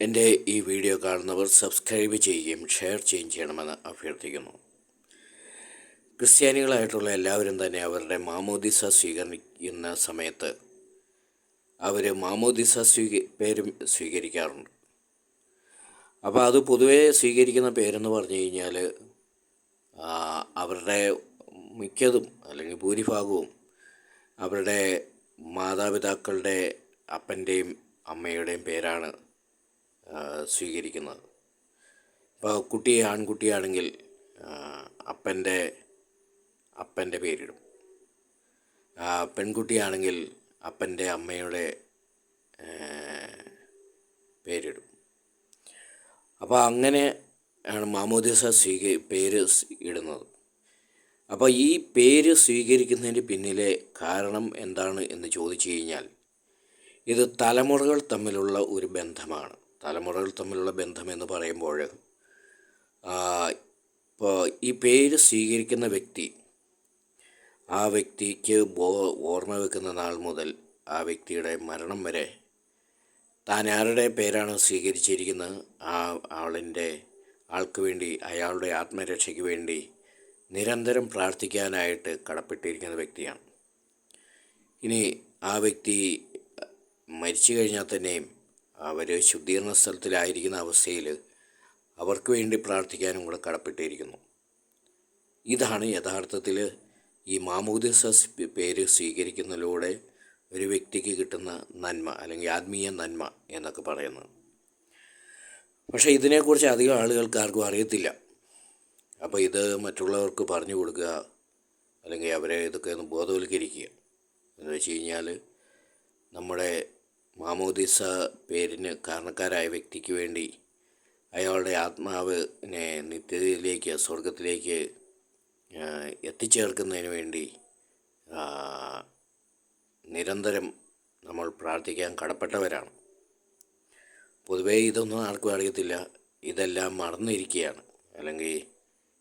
എന്റെ ഈ വീഡിയോ കാണുന്നവർ സബ്സ്ക്രൈബ് ചെയ്യുകയും ഷെയർ ചെയ്യുകയും ചെയ്യണമെന്ന് അഭ്യർത്ഥിക്കുന്നു. ക്രിസ്ത്യാനികളായിട്ടുള്ള എല്ലാവരും തന്നെ അവരുടെ മാമോദിസ സ്വീകരിക്കുന്ന സമയത്ത് അവർ മാമോദിസ സ്വീക പേരും സ്വീകരിക്കാറുണ്ട്. അപ്പോൾ അത് പൊതുവേ സ്വീകരിക്കുന്ന പേരെന്ന് പറഞ്ഞു കഴിഞ്ഞാൽ അവരുടെ മിക്കതും അല്ലെങ്കിൽ ഭൂരിഭാഗവും അവരുടെ മാതാപിതാക്കളുടെ അപ്പന്റെയും അമ്മയുടെയും പേരാണ് സ്വീകരിക്കുന്നത്. ഇപ്പോൾ കുട്ടി ആൺകുട്ടിയാണെങ്കിൽ അപ്പന്റെ അപ്പന്റെ പേരിടും. പെൺകുട്ടിയാണെങ്കിൽ അപ്പന്റെ അമ്മയുടെ പേരിടും. അപ്പോൾ അങ്ങനെ ആണ് മാമോദിസ സ്വീക പേര് ഇടുന്നത്. അപ്പോൾ ഈ പേര് സ്വീകരിക്കുന്നതിന് പിന്നിലെ കാരണം എന്താണ് എന്ന് ചോദിച്ചു കഴിഞ്ഞാൽ ഇത് തലമുറകൾ തമ്മിലുള്ള ഒരു ബന്ധമാണ്. തലമുറകൾ തമ്മിലുള്ള ബന്ധമെന്ന് പറയുമ്പോൾ ഇപ്പോൾ ഈ പേര് സ്വീകരിക്കുന്ന വ്യക്തി ആ വ്യക്തിക്ക് ഓർമ്മ വെക്കുന്ന നാൾ മുതൽ ആ വ്യക്തിയുടെ മരണം വരെ താൻ ആരുടെ പേരാണ് സ്വീകരിച്ചിരിക്കുന്നത്? ആ ആളിന്റെ ആൾക്ക് വേണ്ടി അയാളുടെ ആത്മരക്ഷയ്ക്ക് വേണ്ടി നിരന്തരം പ്രാർത്ഥിക്കാനായിട്ട് കടപ്പെട്ടിരിക്കുന്ന വ്യക്തിയാണ്. ഇനി ആ വ്യക്തി മരിച്ചു കഴിഞ്ഞാൽ തന്നെയും അവർ ശുദ്ധീകരണ സ്ഥലത്തിലായിരിക്കുന്ന അവസ്ഥയിൽ അവർക്ക് വേണ്ടി പ്രാർത്ഥിക്കാനും കൂടെ കടപ്പെട്ടിരിക്കുന്നു. ഇതാണ് യഥാർത്ഥത്തിൽ ഈ മാമോദിസ പേര് സ്വീകരിക്കുന്നതിലൂടെ ഒരു വ്യക്തിക്ക് കിട്ടുന്ന നന്മ അല്ലെങ്കിൽ ആത്മീയ നന്മ എന്നൊക്കെ പറയുന്നത്. പക്ഷേ ഇതിനെക്കുറിച്ച് അധികം ആളുകൾക്ക് ആർക്കും അറിയത്തില്ല. അപ്പോൾ ഇത് മറ്റുള്ളവർക്ക് പറഞ്ഞു കൊടുക്കുക അല്ലെങ്കിൽ അവരെ ഇതൊക്കെ ഒന്ന് ബോധവൽക്കരിക്കുക. എന്ന് വെച്ച് കഴിഞ്ഞാൽ നമ്മുടെ മാമോദിസ പേരിന് കാരണക്കാരായ വ്യക്തിക്ക് വേണ്ടി അയാളുടെ ആത്മാവിനെ നിത്യതയിലേക്ക് സ്വർഗത്തിലേക്ക് എത്തിച്ചേർക്കുന്നതിന് വേണ്ടി നിരന്തരം നമ്മൾ പ്രാർത്ഥിക്കാൻ കടപ്പെട്ടവരാണ്. പൊതുവേ ഇതൊന്നും ആർക്കും അറിയത്തില്ല. ഇതെല്ലാം മറന്നിരിക്കുകയാണ്. അല്ലെങ്കിൽ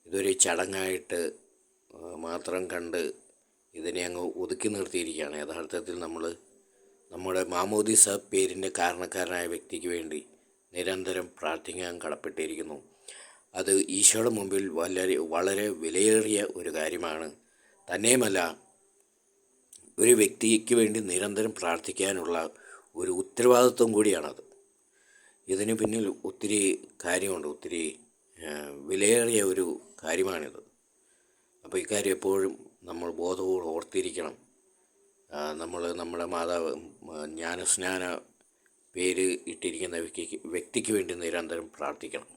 ഇതൊരു ചടങ്ങായിട്ട് മാത്രം കണ്ട് ഇതിനെ അങ്ങ് ഒതുക്കി നിർത്തിയിരിക്കുകയാണ്. യഥാർത്ഥത്തിൽ നമ്മൾ നമ്മുടെ മാമോദിസ പേരിന്റെ കാരണക്കാരനായ വ്യക്തിക്ക് വേണ്ടി നിരന്തരം പ്രാർത്ഥിക്കാൻ കടപ്പെട്ടിരിക്കുന്നു. അത് ഈശോയുടെ മുമ്പിൽ വളരെ വളരെ വിലയേറിയ ഒരു കാര്യമാണ്. തന്നെയുമല്ല ഒരു വ്യക്തിക്ക് വേണ്ടി നിരന്തരം പ്രാർത്ഥിക്കാനുള്ള ഒരു ഉത്തരവാദിത്വം കൂടിയാണത്. ഇതിന് പിന്നിൽ ഒത്തിരി കാര്യമുണ്ട് ഒത്തിരി വിലയേറിയ ഒരു കാര്യമാണിത്. അപ്പോൾ ഇക്കാര്യം എപ്പോഴും നമ്മൾ ബോധപൂർവം ഓർത്തിരിക്കണം. നമ്മൾ നമ്മുടെ മാതാവ് ജ്ഞാനസ്നാന പേര് ഇട്ടിരിക്കുന്ന വ്യക്തിക്ക് വ്യക്തിക്ക് വേണ്ടി നിരന്തരം പ്രാർത്ഥിക്കണം.